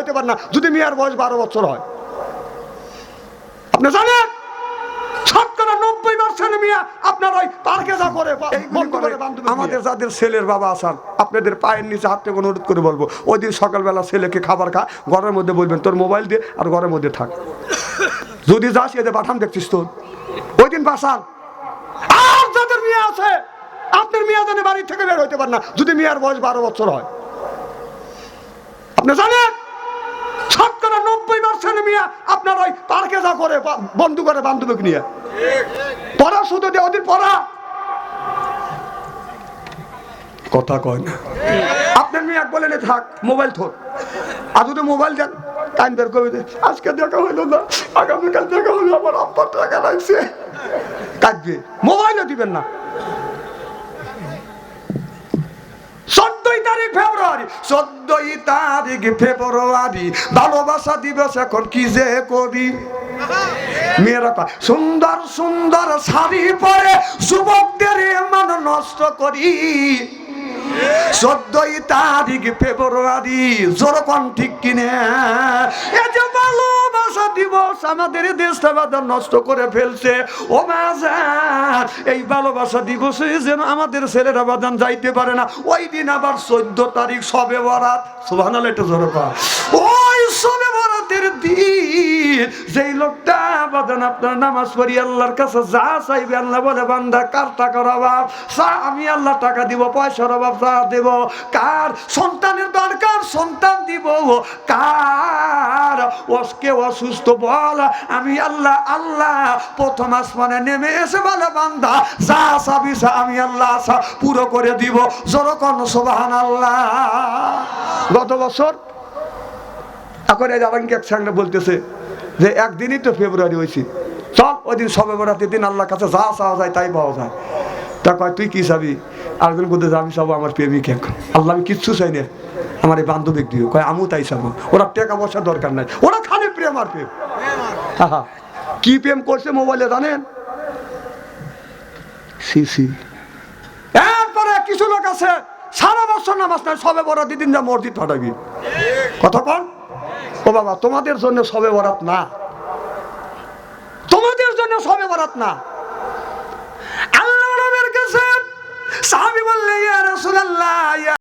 হইতে পারে না যদি মেয়ের বয়স বারো বছর হয়। আপনি জানেন? শতকরা নব্বই পার্সেন্ট মিয়া আপনার ওই পার্কে যা করে বা- বন্ধু করে বান্ধবী আমাদের যাদের ছেলের বাবা আসান আপনাদের পায়ের নিচে হাত থেকে অনুরোধ করে বলব ওই দিন সকালবেলা ছেলেকে খাবার খা ঘরের মধ্যে বলবেন তোর মোবাইল দিয়ে আর ঘরের মধ্যে থাক। যদি যাস এদের পাঠান দেখছিস তোর। ওই দিন বাসান আর যাদের মেয়ে আছে আপনার মেয়ে জানে বাড়ি থেকে বের হইতে পারে না যদি মেয়ের বয়স বারো বছর হয়। আপনি জানেন? মিয়া আপনার ওই পার্কে যা করে বন্ধু করে বান্ধবীকে নিয়ে। পড়া শুধু দিয়ে ওদের পড়া। কথা কয় না। আপনার মেয়ে এক বলেন থাক, মোবাইল থোক আর যদি মোবাইল দেন, টাইম বের করে আজকে দেখা হইল না, আগামীকাল দেখা হলো, আমার আব্বার টাকা লাগছে। কাটবে মোবাইলও দিবেন না। চোদ্দই তারিখ ফেব্রুয়ারি চোদ্দই তারিখ ফেব্রুয়ারি। ভালোবাসা দিবস এখন কি যে করি? মেয়েরা সুন্দর সুন্দর শাড়ি পরে যুবকদের মান নষ্ট করি। চোদ্দই তারিখ ফেব্রুয়ারি জোরকম ঠিক কিনে এ যে ভালোবাসা দিবস আমাদের দেশটা বাজার নষ্ট করে ফেলছে। ও মাজার, এই ভালোবাসা দিবসে যেন আমাদের ছেলেরা বাদান যাইতে পারে না। ওই দিন আবার চোদ্দ তারিখ সবে বরাত। সুভান একটু জোরকন ওই সবে বরাতের দিন যেই লোকটা বাদান আপনার নামাজ পড়ি, আল্লাহর কাছে যা চাইবে আল্লাহ বলে, বান্দা, কার টাকার অভাব? আমি আল্লাহ টাকা দিব, পয়সার অভাব চা দেব। কার সন্তানের দরকার? সন্তান দিব। কার ওকে অসুস্থ বল, আমি আল্লাহ আল্লাহ, প্রথম আসমানে নেমে এসে বলে, বান্দা, যা চাবি চা আমি আল্লাহ আশা পুরো করে দিব। জোরকন সোবাহান আল্লাহ গত বছর এখন এই জাবানকে একসঙ্গে বলতেছে যে, একদিনই তো ফেব্রুয়ারি হয়েছি। চল, ওই দিন সবে বরাতের দিন আল্লাহর কাছে যা চাওয়া যায় তাই পাওয়া যায়। তা কয়, তুই কি চাবি? আরেকজন বলতে যাবি সব আমার প্রেমিক এখন আল্লাহ আমি কিচ্ছু চাই না। আমার এই বান্ধবিক দিও। কয় আমু তাই চাবো। ওরা টাকা পয়সা দরকার নাই। ওরা খালি প্রেম আর প্রেম। আহা, কি প্রেম করছে মোবাইলে জানেন? সি সি। এরপরে কিছু লোক আছে সারা বছর নামাজ নাই সবে বড় দিদিন যা মসজিদ ফাটাবি কথা কন। ও বাবা তোমাদের জন্য সবে বরাত না। তোমাদের জন্য সবে বরাত না। আল্লাহ